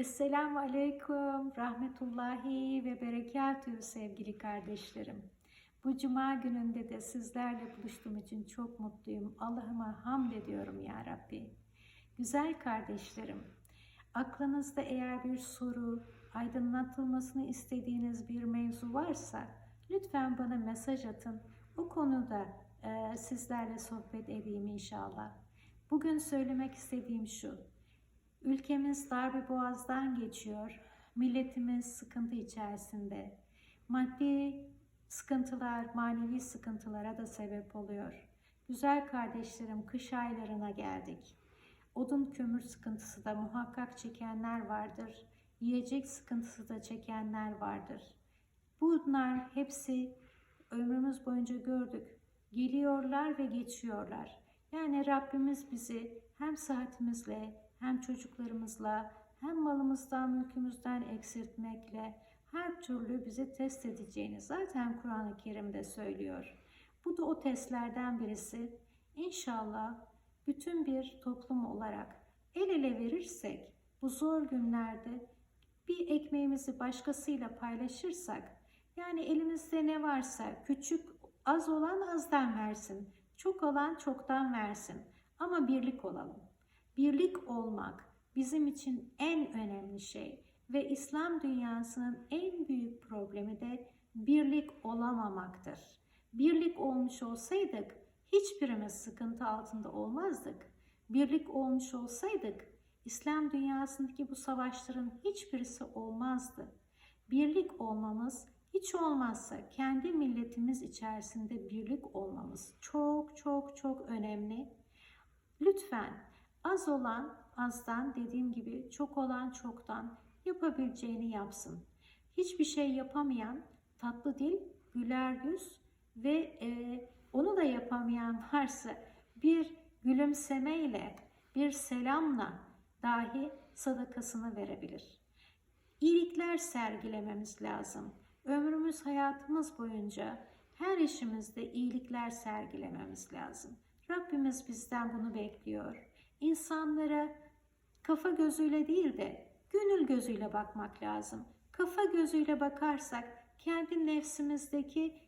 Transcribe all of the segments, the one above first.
Esselamu Aleyküm, Rahmetullahi ve Berekatühü sevgili kardeşlerim. Bu cuma gününde de sizlerle buluştuğum için çok mutluyum. Allah'ıma hamd ediyorum ya Rabbi. Güzel kardeşlerim, aklınızda eğer bir soru, aydınlatılmasını istediğiniz bir mevzu varsa lütfen bana mesaj atın. O konuda e, sizlerle sohbet edeyim inşallah. Bugün söylemek istediğim şu. Ülkemiz darbe boğazdan geçiyor. Milletimiz sıkıntı içerisinde. Maddi sıkıntılar, manevi sıkıntılara da sebep oluyor. Güzel kardeşlerim, kış aylarına geldik. Odun kömür sıkıntısı da muhakkak çekenler vardır. Yiyecek sıkıntısı da çekenler vardır. Bunlar hepsi ömrümüz boyunca gördük. Geliyorlar ve geçiyorlar. Yani Rabbimiz bizi hem sıhhatimizle hem çocuklarımızla hem malımızdan mülkümüzden eksiltmekle her türlü bizi test edeceğini zaten Kur'an-ı Kerim'de söylüyor. Bu da o testlerden birisi. İnşallah bütün bir toplum olarak el ele verirsek bu zor günlerde bir ekmeğimizi başkasıyla paylaşırsak yani elimizde ne varsa küçük az olan azdan versin, çok olan çoktan versin ama birlik olalım. Birlik olmak bizim için en önemli şey ve İslam dünyasının en büyük problemi de birlik olamamaktır. Birlik olmuş olsaydık hiçbirimiz sıkıntı altında olmazdık. Birlik olmuş olsaydık İslam dünyasındaki bu savaşların hiçbirisi olmazdı. Birlik olmamız hiç olmazsa kendi milletimiz içerisinde birlik olmamız çok çok çok önemli. Lütfen az olan azdan dediğim gibi çok olan çoktan yapabileceğini yapsın. Hiçbir şey yapamayan tatlı dil, güler yüz ve e, onu da yapamayan varsa bir gülümsemeyle, bir selamla dahi sadakasını verebilir. İyilikler sergilememiz lazım. Ömrümüz, hayatımız boyunca her işimizde iyilikler sergilememiz lazım. Rabbimiz bizden bunu bekliyor. İnsanlara kafa gözüyle değil de gönül gözüyle bakmak lazım. Kafa gözüyle bakarsak kendi nefsimizdeki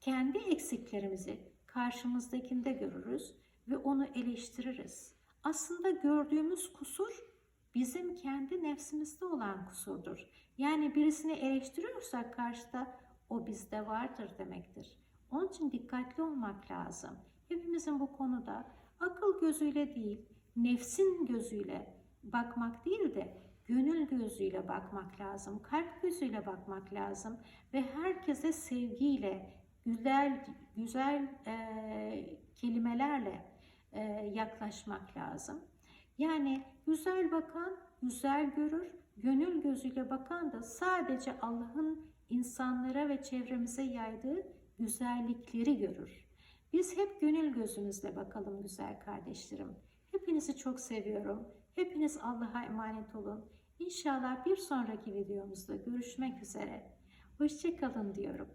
kendi eksiklerimizi karşımızdakinde görürüz ve onu eleştiririz. Aslında gördüğümüz kusur bizim kendi nefsimizde olan kusurdur. Yani birisini eleştiriyorsak karşıda o bizde vardır demektir. Onun için dikkatli olmak lazım. Hepimizin bu konuda akıl gözüyle değil, nefsin gözüyle bakmak değil de gönül gözüyle bakmak lazım, kalp gözüyle bakmak lazım ve herkese sevgiyle, güzel güzel e, kelimelerle e, yaklaşmak lazım. Yani güzel bakan güzel görür, gönül gözüyle bakan da sadece Allah'ın insanlara ve çevremize yaydığı güzellikleri görür. Biz hep gönül gözümüzle bakalım güzel kardeşlerim. Hepinizi çok seviyorum. Hepiniz Allah'a emanet olun. İnşallah bir sonraki videomuzda görüşmek üzere. Hoşçakalın diyorum.